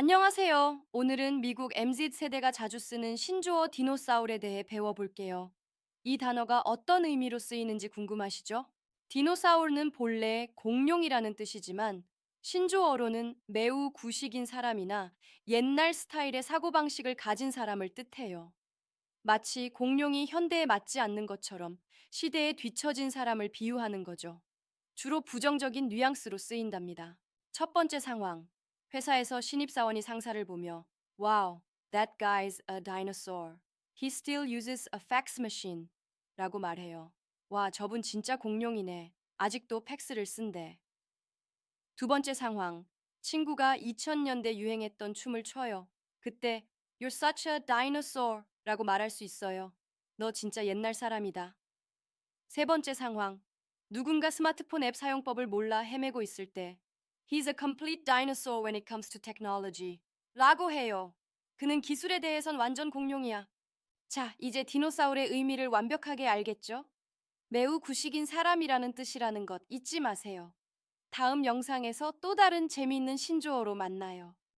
안녕하세요. 오늘은 미국 MZ 세대가 자주 쓰는 신조어 디노사울에 대해 배워볼게요. 이 단어가 어떤 의미로 쓰이는지 궁금하시죠? 디노사울은 본래 공룡이라는 뜻이지만 신조어로는 매우 구식인 사람이나 옛날 스타일의 사고방식을 가진 사람을 뜻해요. 마치 공룡이 현대에 맞지 않는 것처럼 시대에 뒤처진 사람을 비유하는 거죠. 주로 부정적인 뉘앙스로 쓰인답니다. 첫 번째 상황. 회사에서 신입사원이 상사를 보며 Wow, that guy's a dinosaur. He still uses a fax machine. 라고 말해요. 와, 저분 진짜 공룡이네. 아직도 팩스를 쓴대. 두 번째 상황. 친구가 2000년대 유행했던 춤을 춰요. 그때 You're such a dinosaur 라고 말할 수 있어요. 너 진짜 옛날 사람이다. 세 번째 상황. 누군가 스마트폰 앱 사용법을 몰라 헤매고 있을 때 He's a complete dinosaur when it comes to technology. 라고 해요. 그는 기술에 대해선 완전 공룡이야. 자, 이제 디노사울의 의미를 완벽하게 알겠죠? 매우 구식인 사람이라는 뜻이라는 것 잊지 마세요. 다음 영상에서 또 다른 재미있는 신조어로 만나요.